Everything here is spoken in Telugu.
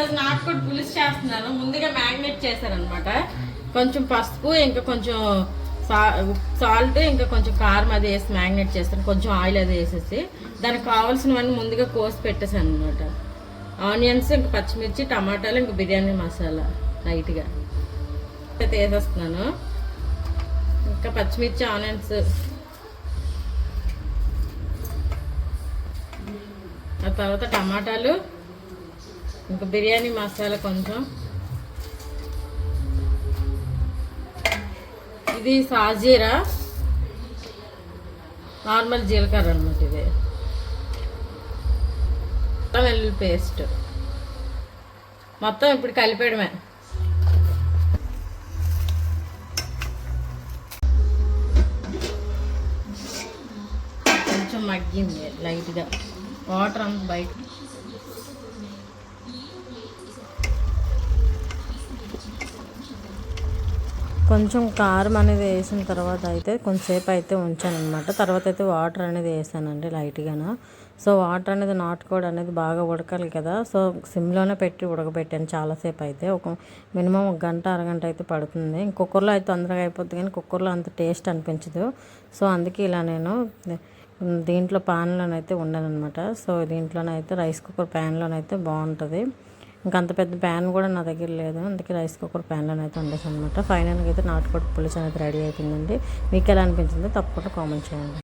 ఈరోజు కూడా పులుసు చేస్తున్నాను. ముందుగా మ్యాగ్నేట్ చేశారనమాట. కొంచెం పసుపు ఇంకా కొంచెం సాల్ట్ ఇంకా కొంచెం కారం అది వేసి మ్యాగ్నేట్ చేస్తాను కొంచెం ఆయిల్ అది వేసేసి దానికి కావాల్సినవన్నీ ముందుగా కోసి పెట్టేశాను అనమాట. ఆనియన్స్ ఇంకా పచ్చిమిర్చి టమాటాలు ఇంకా బిర్యానీ మసాలా లైట్గా. వేసేస్తున్నాను ఇంకా పచ్చిమిర్చి ఆనియన్స్. ఆ తర్వాత టమాటాలు. ఇంకా బిర్యానీ మసాలా కొంచెం. ఇది సాజీరా. నార్మల్ జీలకర్ర అనమాట ఇది. మొత్తం వెల్లుల్లి పేస్ట్. మొత్తం ఇప్పుడు కలిపేయడమే. కొంచెం మగ్గింది లైట్గా. వాటర్ అంత బయట. కొంచెం కారం అనేది వేసిన తర్వాత అయితే కొంచెంసేపు అయితే ఉంచాను అనమాట తర్వాత అయితే వాటర్ అనేది వేసానండి లైట్గాను. సో వాటర్ అనేది నాటుకోవడం అనేది బాగా ఉడకాలి కదా. సో సిమ్లోనే పెట్టి ఉడకబెట్టాను చాలాసేపు అయితే. ఒక మినిమం ఒక గంట అరగంట అయితే పడుతుంది. కుక్కర్లో అయితే తొందరగా అయిపోద్ది కానీ కుక్కర్లో అంత టేస్ట్ అనిపించదు. సో అందుకే ఇలా నేను దీంట్లో పాన్లోనైతే అనమాట సో దీంట్లోనైతే రైస్ కుక్కర్ ప్యాన్లోనైతే బాగుంటుంది. ఇంకా అంత పెద్ద ప్యాన్ కూడా నా దగ్గర లేదు. అందుకే రైస్ కుక్కర్ ప్యాన్లోనే అయితే ఉండేసి అనమాట ఫైనల్గా అయితే నాటుకోడి పులుసు అనేది రెడీ అయిపోయిందండి. మీకు ఎలా అనిపించిందో తప్పకుండా కామెంట్ చేయండి.